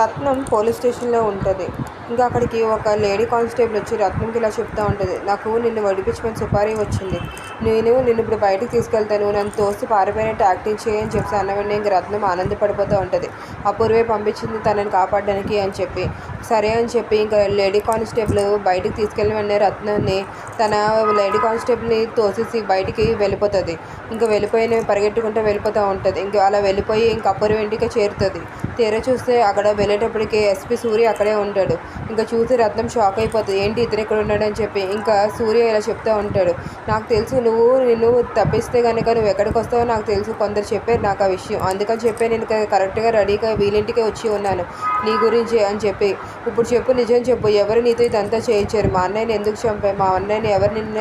రత్నం police స్టేషన్లో ఉంటుంది. ఇంకా అక్కడికి ఒక లేడీ కానిస్టేబుల్ వచ్చి రత్నంకి ఇలా చెప్తూ ఉంటుంది. నాకు నిన్ను వడిపించమని సుపారీ వచ్చింది. నేను నిన్ను ఇప్పుడు బయటకు తీసుకెళ్తాను. నన్ను తోసి పారిపోయినట్టు యాక్టింగ్ చేయని చెప్పి అన్నవన్నీ ఇంక రత్నం ఆనందపడిపోతూ ఉంటుంది. అపూర్వే పంపించింది తనని కాపాడడానికి అని చెప్పి. సరే అని చెప్పి ఇంకా లేడీ కానిస్టేబుల్ బయటికి తీసుకెళ్ళిన వెంటనే రత్నాన్ని తన లేడీ కానిస్టేబుల్ని తోసేసి బయటికి వెళ్ళిపోతుంది. ఇంకా వెళ్ళిపోయిన పరిగెట్టుకుంటూ వెళ్ళిపోతూ ఉంటుంది. ఇంకా అలా వెళ్ళిపోయి ఇంకా అపూర్వ ఇంటికి చేరుతుంది. తీర చూస్తే అక్కడ వెళ్ళేటప్పటికి ఎస్పీ సూర్య అక్కడే ఉంటాడు. ఇంకా చూసి రత్నం షాక్ అయిపోతుంది. ఏంటి ఇతను ఇక్కడ ఉన్నాడు అని చెప్పి ఇంకా సూర్య ఇలా చెప్తూ ఉంటాడు. నాకు తెలుసు నువ్వు నిన్ను తప్పిస్తే కనుక నువ్వు ఎక్కడికి వస్తావో నాకు తెలుసు. కొందరు చెప్పారు నాకు ఆ విషయం. అందుకని చెప్పి నేను కరెక్ట్గా రెడీగా వీలింటికే వచ్చి ఉన్నాను. నీ గురించి అని చెప్పి ఇప్పుడు చెప్పు నిజం చెప్పు. ఎవరు నీతో ఇదంతా చేయించారు? మా అన్నయ్యని ఎందుకు చంపా మా అన్నయ్యని ఎవరు నిన్న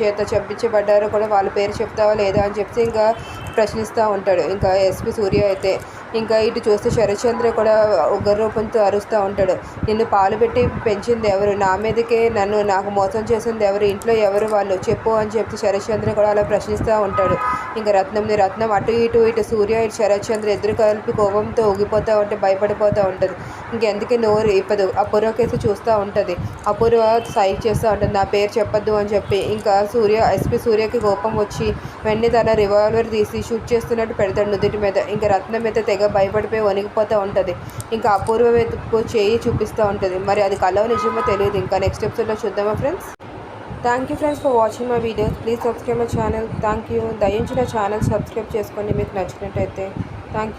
చేత చంపించబడ్డారో కూడా వాళ్ళ పేరు చెప్తావా లేదా అని చెప్తే ఇంకా ప్రశ్నిస్తూ ఉంటాడు. ఇంకా ఎస్పీ సూర్య అయితే ఇంకా ఇటు చూస్తే శరశ్చంద్ర కూడా ఉగ్ర రూపంతో అరుస్తూ ఉంటాడు. నిన్ను పాలు పెట్టి పెంచింది ఎవరు? నా మీదకే నన్ను నాకు మోసం చేసింది ఎవరు? ఇంట్లో ఎవరు వాళ్ళు? చెప్పు అని చెప్పి శరశ్చంద్ర కూడా అలా ప్రశ్నిస్తూ ఉంటాడు. ఇంకా రత్నంని రత్నం అటు ఇటు ఇటు సూర్య ఇటు శరత్చంద్ర ఎదురు కలిపి కోపంతో ఊగిపోతూ ఉంటే భయపడిపోతూ ఉంటుంది ఇంకెందుకే నోరు ఇప్పదు? అపూర్వ కేసు చూస్తూ ఉంటుంది. అపూర్వ సైక్ చేస్తూ ఉంటుంది. నా పేరు చెప్పొద్దు అని చెప్పి ఇంకా సూర్య ఎస్పీ సూర్యకి కోపం వచ్చి వెంటనే తన రివాల్వర్ తీసి షూట్ చేస్తున్నట్టు పెడతాడు నుదుటి మీద. ఇంకా రత్నం అయితే తెగ భయపడిపోయి వణిగిపోతూ ఉంటుంది. ఇంకా అపూర్వ వైపు చేయి చూపిస్తూ ఉంటుంది. మరి అది కలవ నిజమో తెలియదు. ఇంకా నెక్స్ట్ ఎపిసోడ్లో చూద్దామా friends thank you friends for watching my videos please subscribe my channel thank you దయించిన channel subscribe చేసుకోండి. మీకు నచ్చినట్టయితే. Thank you